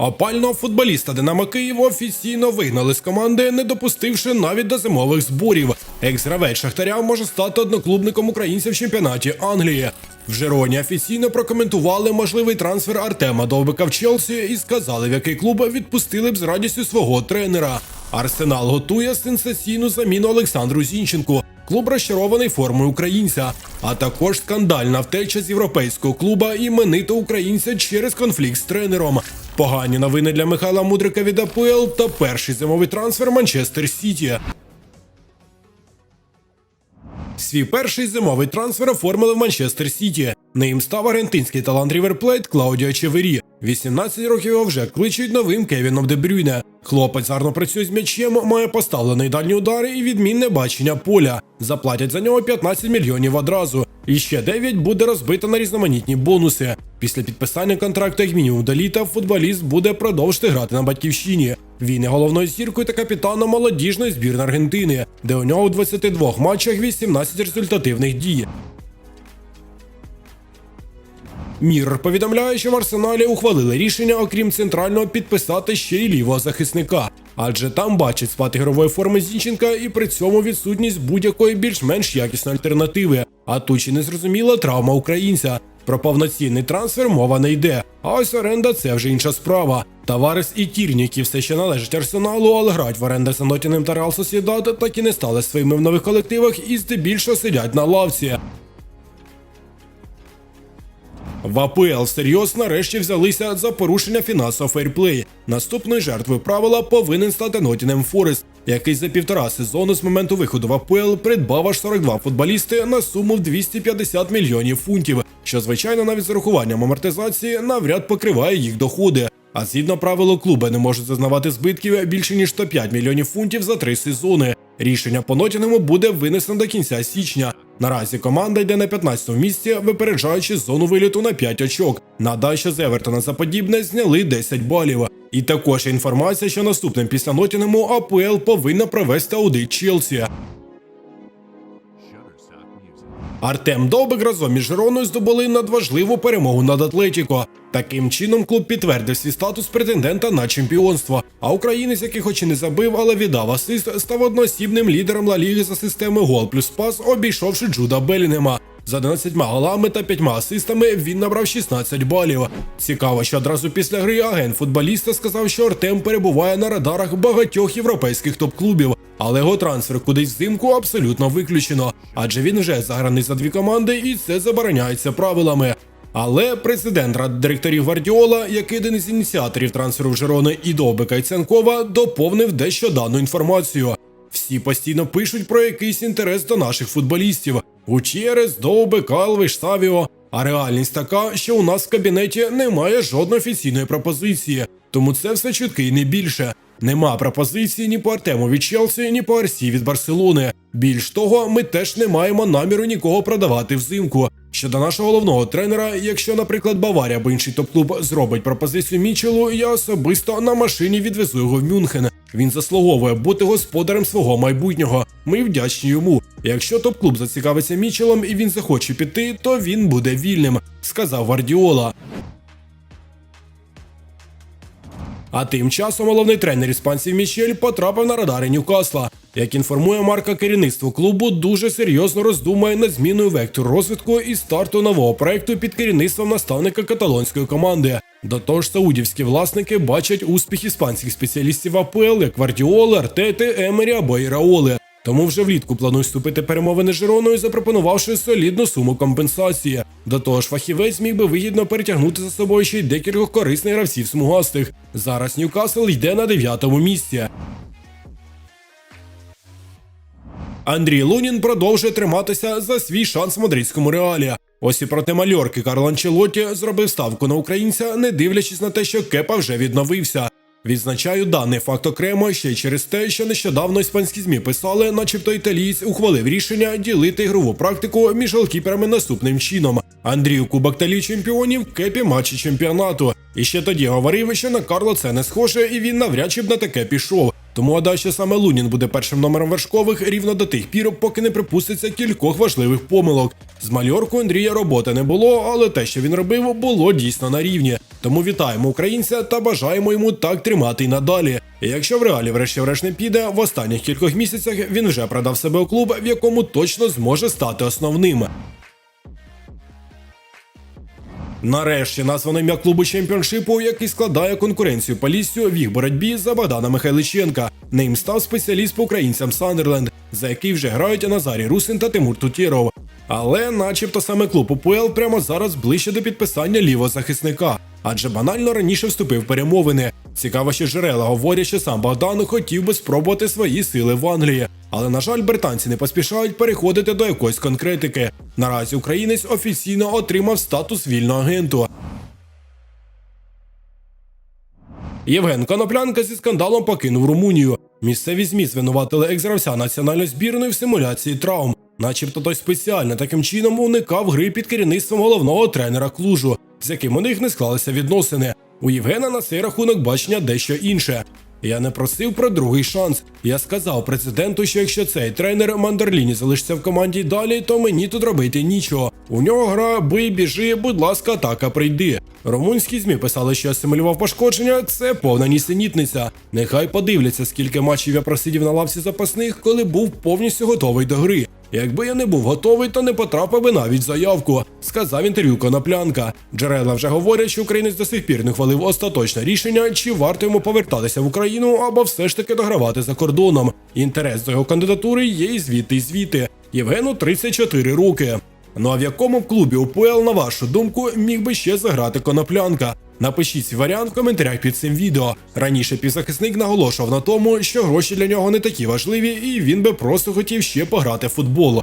Опального футболіста Динамо Київ офіційно вигнали з команди, не допустивши навіть до зимових зборів. Екс-гравець Шахтаря може стати одноклубником українців в чемпіонаті Англії. В Жероні офіційно прокоментували можливий трансфер Артема Довбика в Челсі і сказали, в який клуб відпустили б з радістю свого тренера. Арсенал готує сенсаційну заміну Олександру Зінченку. Клуб розчарований формою українця, а також скандальна втеча з європейського клуба іменитого українця через конфлікт з тренером. Погані новини для Михайла Мудрика від АПЛ та перший зимовий трансфер Манчестер Сіті. Свій перший зимовий трансфер оформили в Манчестер Сіті. Ним став аргентинський талант Ріверплейт Клаудіо Чевері. 18 років його вже кличуть новим Кевіном Де Брюйне. Хлопець гарно працює з м'ячем, має поставлений дальні удари і відмінне бачення поля. Заплатять за нього 15 мільйонів одразу. І ще 9 буде розбито на різноманітні бонуси. Після підписання контракту як мінімум до літа футболіст буде продовжити грати на батьківщині. Він є головною зіркою та капітаном молодіжної збірної Аргентини, де у нього у 22 матчах 18 результативних дій. Мір повідомляє, що в арсеналі ухвалили рішення, окрім центрального, підписати ще й лівого захисника, адже там бачать спад ігрової форми Зінченка і при цьому відсутність будь-якої більш-менш якісної альтернативи. А тут ще не зрозуміла травма українця. Про повноцінний трансфер мова не йде. А ось оренда це вже інша справа. Таварес і Тірні, які все ще належать арсеналу, але грають в оренди з Нотінем та Реал Сосідат, так і не стали своїми в нових колективах і здебільшого сидять на лавці. В АПЛ серйозно нарешті взялися за порушення фінансового фейрплею. Наступною жертвою правила повинен стати Нотінем Форест, який за півтора сезону з моменту виходу в АПЛ придбав аж 42 футболісти на суму в 250 мільйонів фунтів, що звичайно навіть з урахуванням амортизації навряд покриває їх доходи. А згідно правилу, клуби не можуть зазнавати збитків більше ніж 105 мільйонів фунтів за три сезони. Рішення по Нотінгему буде винесено до кінця січня. Наразі команда йде на 15-му місці, випереджаючи зону виліту на 5 очок. Нагадаю, що з Евертона за подібне зняли 10 балів. І також інформація, що наступним після Нотінгему АПЛ повинна провести аудит Челсі. Артем Довбик разом із Жироною здобули надважливу перемогу над Атлетіко. Таким чином клуб підтвердив свій статус претендента на чемпіонство. А українець, який хоч і не забив, але віддав асист, став одноосібним лідером Ла Ліги за системи гол плюс пас, обійшовши Джуда Белінгема. За 11 голами та 5 асистами він набрав 16 балів. Цікаво, що одразу після гри агент футболіста сказав, що Артем перебуває на радарах багатьох європейських топ-клубів, але його трансфер кудись взимку абсолютно виключено, адже він вже заграний за дві команди і це забороняється правилами. Але президент ради директорів Гвардіола, як один із ініціаторів трансферу в Жерони і Довбика і Ценкова, доповнив дещо дану інформацію. Всі постійно пишуть про якийсь інтерес до наших футболістів: Гучєрес, Довбик, Алвиш, Савіо. А реальність така, що у нас в кабінеті немає жодної офіційної пропозиції, тому це все чутки і не більше. Нема пропозиції ні по Артему від Челсі, ні по Арсі від Барселони. Більш того, ми теж не маємо наміру нікого продавати взимку. Щодо нашого головного тренера, якщо, наприклад, Баварія або інший топ-клуб зробить пропозицію Мічелу, я особисто на машині відвезу його в Мюнхен. Він заслуговує бути господарем свого майбутнього. Ми вдячні йому. Якщо топ-клуб зацікавиться Мічелом і він захоче піти, то він буде вільним, сказав Вардіола. А тим часом головний тренер іспанців Мішель потрапив на радари Ньюкасла. Як інформує марка керівництво клубу, дуже серйозно роздумає над зміною вектору розвитку і старту нового проекту під керівництвом наставника каталонської команди. До того ж, саудівські власники бачать успіх іспанських спеціалістів АПЛ, як Гвардіоли, Артети, Емері або Іраоли. Тому вже влітку планують вступити перемовини Жироною, запропонувавши солідну суму компенсації. До того ж, фахівець міг би вигідно перетягнути за собою ще й декількох корисних гравців смугастих. Зараз Ньюкасл йде на дев'ятому місці. Андрій Лунін продовжує триматися за свій шанс в мадридському реалі. Ось і проти мальорки Карло Анчелотті зробив ставку на українця, не дивлячись на те, що Кепа вже відновився. Відзначаю даний факт окремо ще через те, що нещодавно іспанські змі писали, начебто італієць ухвалив рішення ділити ігрову практику між голкіперами наступним чином: Андрію Кубок та Ліг чемпіонів, кепі матчі чемпіонату. І ще тоді говорив, що на Карло це не схоже, і він навряд чи б на таке пішов. Тому гадаю, саме Лунін буде першим номером вершкових рівно до тих пір, поки не припуститься кількох важливих помилок. З мальорку Андрія роботи не було, але те, що він робив, було дійсно на рівні. Тому вітаємо українця та бажаємо йому так тримати й надалі. Якщо в реалі врешті-врешт не піде, в останніх кількох місяцях він вже продав себе у клуб, в якому точно зможе стати основним. Нарешті названо ім'я клубу чемпіоншипу, який складає конкуренцію Поліссю в їх боротьбі за Богдана Михайличенка. Ним став спеціаліст по українцям Сандерленд, за який вже грають Назарій Русин та Тимур Тутіров. Але, начебто, саме клуб УПЛ прямо зараз ближче до підписання лівого захисника, адже банально раніше вступив перемовини. Цікаво, що джерела говорять, що сам Богдан хотів би спробувати свої сили в Англії. Але, на жаль, британці не поспішають переходити до якоїсь конкретики. Наразі українець офіційно отримав статус вільного агенту. Євген Коноплянка зі скандалом покинув Румунію. Місцеві ЗМІ звинуватили екс-гравця національної збірної в симуляції травм, начебто той спеціально таким чином уникав гри під керівництвом головного тренера клужу, з яким у них не склалися відносини. У Євгена на цей рахунок бачення дещо інше. Я не просив про другий шанс. Я сказав президенту, що якщо цей тренер Мандерліні залишиться в команді далі, то мені тут робити нічого. У нього гра бий, біжи, будь ласка, атака прийди. Румунські змі писали, що я симулював пошкодження. Це повна нісенітниця. Нехай подивляться, скільки матчів я просидів на лавці запасних, коли був повністю готовий до гри. Якби я не був готовий, то не потрапив би навіть заявку, сказав інтерв'ю Коноплянка. Джерела вже говорять, що українець до сих пір не хвалив остаточне рішення, чи варто йому повертатися в Україну або все ж таки догравати за кордоном. Інтерес до його кандидатури є і звідти, і звідти. Євгену 34 роки. Ну а в якому клубі УПЛ, на вашу думку, міг би ще заграти коноплянка? Напишіть свій варіант в коментарях під цим відео. Раніше півзахисник наголошував на тому, що гроші для нього не такі важливі, і він би просто хотів ще пограти в футбол.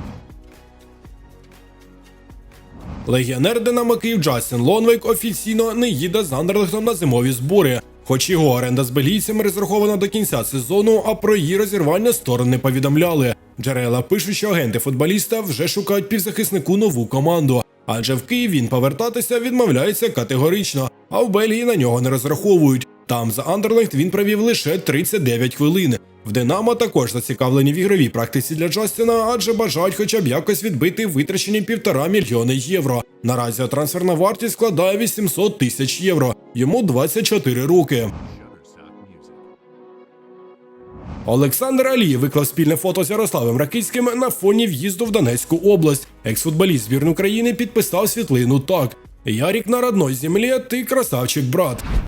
Легіонер Динамо Київ Джастін Лонвейк офіційно не їде з Андерлехтом на зимові збори. Хоч його оренда з белійцями розрахована до кінця сезону, а про її розірвання сторони повідомляли. Джерела пишуть, що агенти футболіста вже шукають півзахиснику нову команду. Адже в Київ він повертатися відмовляється категорично, а в Бельгії на нього не розраховують. Там за Андерлехт він провів лише 39 хвилин. В Динамо також зацікавлені в ігровій практиці для Джастіна, адже бажають хоча б якось відбити витрачені півтора мільйони євро. Наразі трансферна вартість складає 800 тисяч євро. Йому 24 роки. Олександр Алієв виклав спільне фото з Ярославом Ракицьким на фоні в'їзду в Донецьку область. Екс-футболіст збірної України підписав світлину так: Ярік на родной земле, ты красавчик, брат.